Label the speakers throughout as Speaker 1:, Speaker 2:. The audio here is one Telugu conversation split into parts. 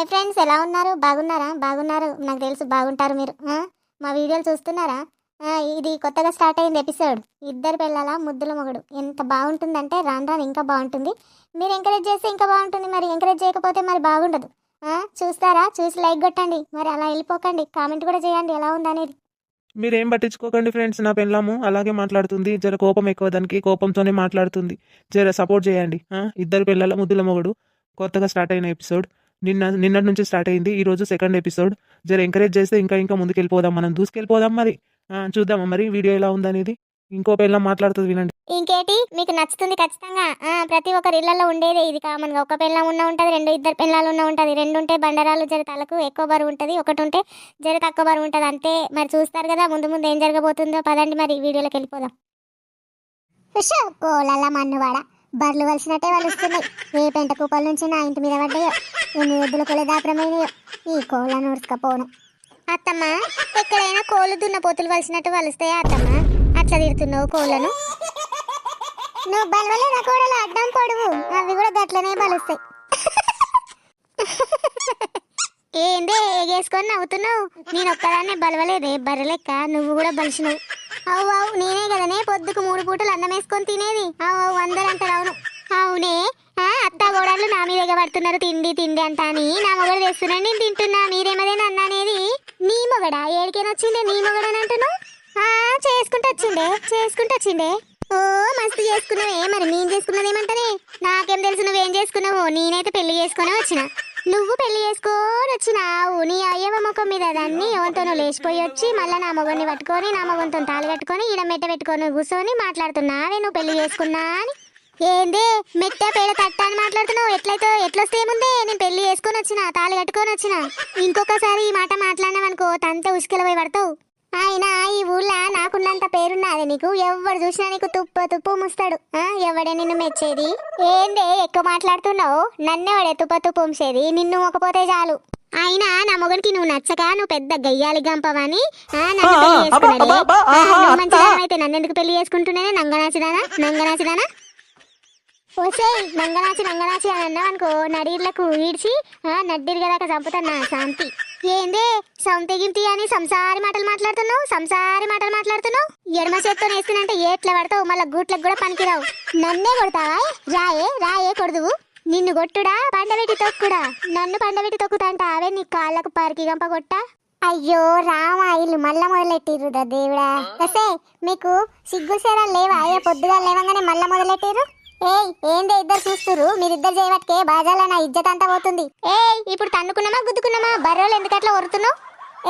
Speaker 1: హాయ్ ఫ్రెండ్స్ ఎలా ఉన్నారు? బాగున్నారా? బాగున్నారు. నాకు తెలుసు బాగుంటారు మీరు. మా వీడియోలు చూస్తున్నారా? ఇది కొత్తగా స్టార్ట్ అయింది ఎపిసోడ్. ఇద్దరు పిల్లల ముద్దుల మొగుడు. ఎంత బాగుంటుందంటే రాను రాను ఇంకా బాగుంటుంది. మీరు ఎంకరేజ్ చేస్తే ఇంకా బాగుంటుంది. మరి ఎంకరేజ్ చేయకపోతే మరి బాగుండదు. చూస్తారా? చూసి లైక్ కొట్టండి. మరి అలా వెళ్ళిపోకండి. కామెంట్ కూడా చేయండి. ఎలా ఉందనేది.
Speaker 2: మీరేం పట్టించుకోకండి ఫ్రెండ్స్. నా పెళ్ళాము అలాగే మాట్లాడుతుంది. జర కోపం ఎక్కువ దానికి కోపంతోనే మాట్లాడుతుంది. జర సపోర్ట్ చేయండి. ఇద్దరు పిల్లల ముద్దుల మొగుడు. కొత్తగా స్టార్ట్ అయిన ఎపిసోడ్. నిన్న నిన్నటి నుంచి స్టార్ట్ అయింది. ఈ రోజు సెకండ్ ఎపిసోడ్ జర ఎంకరేజ్ చేస్తే ఇంకా ఇంకా ముందుకెళ్ళిపోదాం మనం. దూసుకెళ్ళిపోదాం మరి. ఆ, చూద్దామా మరి వీడియో ఎలా ఉందనేది. ఇంకో పిల్ల మాట్లాడుతుంది వినండి.
Speaker 1: ఇంకేటి? మీకు నచ్చుతుంది ఖచ్చితంగా. ఆ, ప్రతి ఒక్కరి ఇళ్ళలో ఉండేదే ఇది కామన్గా ఒక పిల్లం ఉన్న ఉంటుంది రెండు ఇద్దరు పిల్లలు ఉన్న ఉంటుంది. రెండు ఉంటే బండరాలు జర తలకు ఎక్కువ బరువు ఉంటుంది. ఒకటి ఉంటే జర తక్కువ బరువు ఉంటుంది. అంతే. మరి చూస్తారు కదా ముందు ముందు ఏం జరగబోతుందో. పదండి మరి వీడియోలోకి వెళ్ళిపోదాం. కోలల్ల మన్నువాడ. బర్లు వలిసినట్టే వలుస్తున్నాయి ఏ పెంట కుప్పల నుంచి నా ఇంటి మీద పడ్డాయో ఎన్ని ఎద్దుల కొలే దాపరమైనయో ఈ కోళ్ళను ఉడుచుకపోను అత్తమ్మ ఎక్కడైనా కోళ్ళు దున్న పోతులు వలిసినట్టు వలుస్తాయా అత్తమ్మ? అట్లా తిడుతున్నావు కోళ్ళను? నువ్వు బలవలే నా కోడలు? అడ్డం పొడువు. అవి కూడా గట్లనే బలుస్తాయి. ఏందే ఏగేసుకొని నవ్వుతున్నావు? నేను ఒక్కదాన్నే బలవలేదే బర్రెలెక్క నువ్వు కూడా బలిసినవు. అవు అవు నేనే కదనే పొద్దుకు మూడు పూటలు అన్నం వేసుకొని తినేది. అవు అవు అందరూ అవునే. ఆ, అత్త గోడలు నా మీద ఎగబడుతున్నారు తిండి తిండి అంట అని. నా మొగడు తెస్తున్నాను నేను తింటున్నా మీరేమదేనా అన్నానేది నీ మొగడా? ఏడికైనా వచ్చిండే? నీ మొగడని అంటున్నావు? చేసుకుంటూ వచ్చిండే చేసుకుంటూ వచ్చిండే. ఓ మస్తు చేసుకున్నావే. మరి నేను చేసుకున్నది ఏమంటనే నాకేం తెలుసు నువ్వేం చేసుకున్నావు? నేనైతే పెళ్ళి చేసుకునే వచ్చిన. నువ్వు పెళ్ళి చేసుకొని వచ్చినావు. నీ అయ్యవ ముఖం మీద దాన్ని ఎవరితోనో లేచిపోయి వచ్చి మళ్ళీ నా మొగని పట్టుకొని నా మొగంతో తాళి కట్టుకొని ఈడ మెట్ట పెట్టుకొని కూర్చొని మాట్లాడుతున్నావే నువ్వు పెళ్ళి చేసుకున్నా అని. ఏంది? మెట్ట పేడ తట్ట అని మాట్లాడుతున్నావు. ఎట్లయితే ఎట్లొస్తే ఏముంది? నేను పెళ్ళి చేసుకొని వచ్చిన తాళి కట్టుకొని వచ్చిన. ఇంకొకసారి ఈ మాట మాట్లాడినావనుకో తంత ఉసుకెల పోయి పడతావు. అయినా ఈ ఊళ్ళో నాకున్నంత పేరున్నది నీకు. ఎవడు చూసినా నీకు తుప్పు తుప్పు ముస్తాడు. ఆ, ఎవడే నిన్ను మెచ్చేది? ఏందే ఎక్కువ మాట్లాడుతున్నావు? నన్నెవడే తుప్ప తుప్పు ఉంచేది నిన్ను మొక్కపోతే చాలు. అయినా నా మొగనికి నువ్వు నచ్చక నువ్వు పెద్ద గయ్యాలి గంపవని ఆ, నన్ను
Speaker 2: పెళ్ళి
Speaker 1: చేసుకున్నాడే.
Speaker 2: అబ్బా,
Speaker 1: ఆ,
Speaker 2: ఆహా,
Speaker 1: నువ్వు
Speaker 2: అత్త.
Speaker 1: మంచిదానివి అయితే నన్ను ఓసే నంగనాచి నంగనాచి అని అన్నావు అనుకో నడీర్లకు ఈడ్చి ఆ, నడ్డిరి కదా చంపుతాను శాంతి. ఏందే సొంతగింతి అని సంసారి మాటలు మాట్లాడుతున్నావు సంసారి మాటలు మాట్లాడుతున్నావు? ఎడమ చేత్తో వేస్తున్నంటే ఏట్ల పడతావు మళ్ళీ గూట్లకు కూడా పనికిరావు. నన్నే కొడతావా రాయే రాయే కొడుదువు. నిన్ను కొట్టుడా పండబెట్టి తొక్కుడా? నన్ను పండబెట్టి తొక్కుతాంట అవే నీ కాళ్ళకు పారికి గంప కొట్టా? అయ్యో రామా ఇల్లు మళ్ళా మొదలెట్టిర్రు దేవుడా. అసే మీకు సిగ్గు సేరా లేవా? అయ్యా పొద్దుగా లేవంగానే మళ్ళా మొదలెట్టిర్రు? ఏయ్ ఏందే ఇద్దరు చూస్తురు మీరిద్దరు చేయబట్టే బాజాల నా ఇజ్జత్ అంతా పోతుంది. ఏయ్ ఇప్పుడు తన్నుకున్నామా గుద్దుకున్నామా? బర్రెలు ఎందుకు అట్లా ఒరుతున్నావు?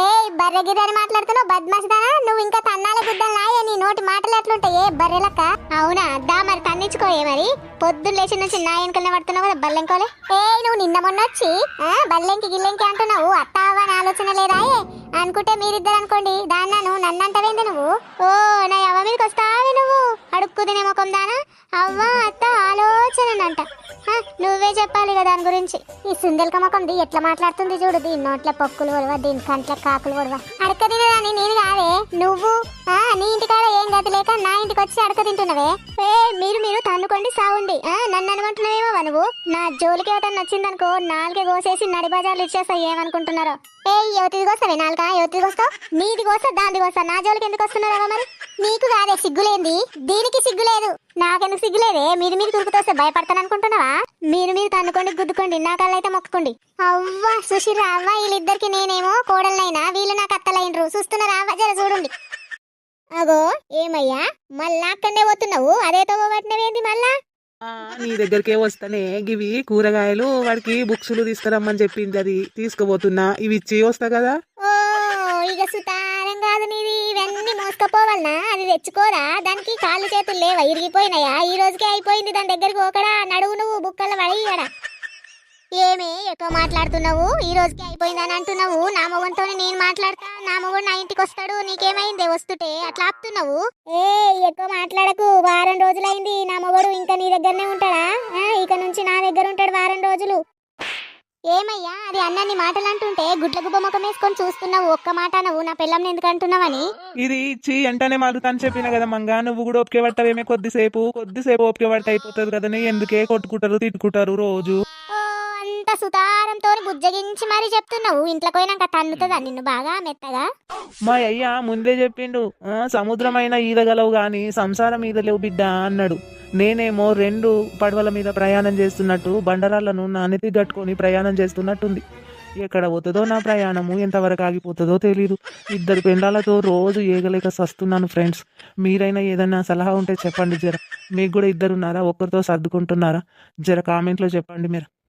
Speaker 1: ఏయ్ బర్రె గిర్రె అని మాట్లాడుతున్నావు? బద్మాసిదానా నువ్వు ఇంకా తన్నాల గుద్దలు నీ నోటి మాటలు ఎట్లుంటాయి ఏ బర్రెలక్క? అవునా? దా మరి తన్నించుకోయే మరి? పొద్దున్న లేచి నుంచి నా వెనకనే పడుతున్నావు కదా బల్లెంకోలే? ఏయ్ నువ్వు నిన్న మొన్న వచ్చి ఆ, బల్లెంకి గిల్లెంకి అంటున్నావు. అత్త అని ఆలోచన లేదాయే అనుకుంటే మీరిద్దరు అనుకోండి. దాన్నను నన్ను అంటవేంది నువ్వు? ఓ నా అవ్వ మీదకి వస్తావే నువ్వు. అడుక్కుదినే ముఖం దానా? అవ్వ అత్త ఆలోచన. అంట నువ్వే చెప్పాలి కదా దాని గురించి. ఈ సుందెలక ముఖంది ఎట్లా మాట్లాడుతుంది చూడు. దీని నోట్ల పొక్కులు పొడవ దీని కంట్ల కాకులు పొడవ. అడక తినదాని నేను కాదే. నువ్వు ఆ, నీ ఇంటికాడ ఏం గది లేక నా ఇంటికి వచ్చి అడక తింటున్నవే? ఏ మీరు మీరు తన్నుకోండి సాగుండి నన్ను అనుకుంటున్నావేమో నువ్వు నా జోలికి ఎవరన్నా వచ్చిందనుకో నాలుగే కోసేసి నడి బజార్లు ఇచ్చేస్తా ఏమనుకుంటున్నారో. ఏ యువతిది కోస్తావే నాలుక? యువతిది కోస్తావు? నీది కోస్తా దానిది కోస్తా. నా జోలికి ఎందుకు వస్తున్నారా మరి? నీకు కాదే సిగ్గులేంది. దీనికి సిగ్గులేదు. నాకెందుకు సిగ్గులేదే? మీరు మీరు కురుకుతోస్తే భయపడతాను అనుకుంటున్నావా మీరు మీరు తన్నుకోండి గుద్దుకోండి నా కళ్ళైతే మొక్కుకోండి. అవ్వా సుశీరా అవ్వ వీళ్ళిద్దరికి నేనేమో కోడలైనా వీళ్ళు నాకు అత్తలైనరు. చూస్తున్నారా అవ్వ జర చూడండి. అగో ఏమయ్యా? మళ్ళా అక్కడనే పోతున్నావు? అదే తోబట్టినవేంది మళ్ళా?
Speaker 2: నీ దగ్గరికే వస్తానే. గివి కూరగాయలు వాడికి బుక్సులు తీసుకురమ్మని చెప్పింది అది. తీసుకుపోతున్నా. ఇవి ఇచ్చి వస్తా కదా.
Speaker 1: ఓ ఇక సుతారం కాదు నీది. ఇవన్నీ మోసుకపోవాలనా? అది తెచ్చుకోరా? దానికి కాళ్ళు చేతులు లేవా? ఇరిగిపోయినాయా? ఈ రోజుకే అయిపోయింది దాని దగ్గరికి ఒకడా నడువు నువ్వు బుక్కల పడి ఏమే ఎక్కువ మాట్లాడుతున్నావు? ఈ రోజుకి అయిపోయింది అని అంటున్నావు? నా మొగంతో నేను మాట్లాడతా? నా మొగుడు నా ఇంటికి వస్తాడు నీకేమైంది? వస్తుంటే అట్లా ఆపుతున్నావు? ఏ ఎక్కువ మాట్లాడకు. వారం రోజులైంది. నా మొగుడు ఇంకా నీ దగ్గరనే ఉంటాడా? ఇక నుంచి నా దగ్గర ఉంటాడు వారం రోజులు. ఏమయ్యా? అది అన్నన్ని మాటలు అంటుంటే గుడ్ల గుబ్బ ముఖం వేసుకొని చూస్తున్నావు. ఒక్క మాట నువ్వు నా పిల్లం ఎందుకు అంటున్నావని?
Speaker 2: ఇది ఇచ్చి వెంటనే మారుతాను చెప్పిన కదా మంగా. నువ్వు కూడా ఓపిక పట్టవేమే కొద్దిసేపు. కొద్దిసేపు ఓపిక పట్ట అయిపోతుంది కదా ఎందుకే కొట్టుకుంటారు తిట్టుకుంటారు రోజు?
Speaker 1: ఇంత సుతారంతో బుజ్జగించి మరీ చెప్తున్నావు. ఇంట్లోకి పోయినాక తన్నుతుందా? నిన్ను బాగా మెత్తగా?
Speaker 2: మా అయ్య ముందే చెప్పిండు. "ఆ, సముద్రమైన ఈదగలవు గాని సంసారం ఈదలేవు బిడ్డ అన్నాడు. నేనేమో రెండు పడవల మీద ప్రయాణం చేస్తున్నట్టు బండరాళ్ళను నా నెత్తి కట్టుకొని ప్రయాణం చేస్తున్నట్టుంది. ఎక్కడ పోతుందో నా ప్రయాణము ఎంతవరకు ఆగిపోతుందో తెలీదు. ఇద్దరు పెండాలతో రోజు ఏగలేక సస్తున్నాను ఫ్రెండ్స్. మీరైనా ఏదైనా సలహా ఉంటే చెప్పండి జర. మీకు కూడా ఇద్దరున్నారా? ఒక్కరితో సర్దుకుంటున్నారా? జర కామెంట్లో చెప్పండి మీరు.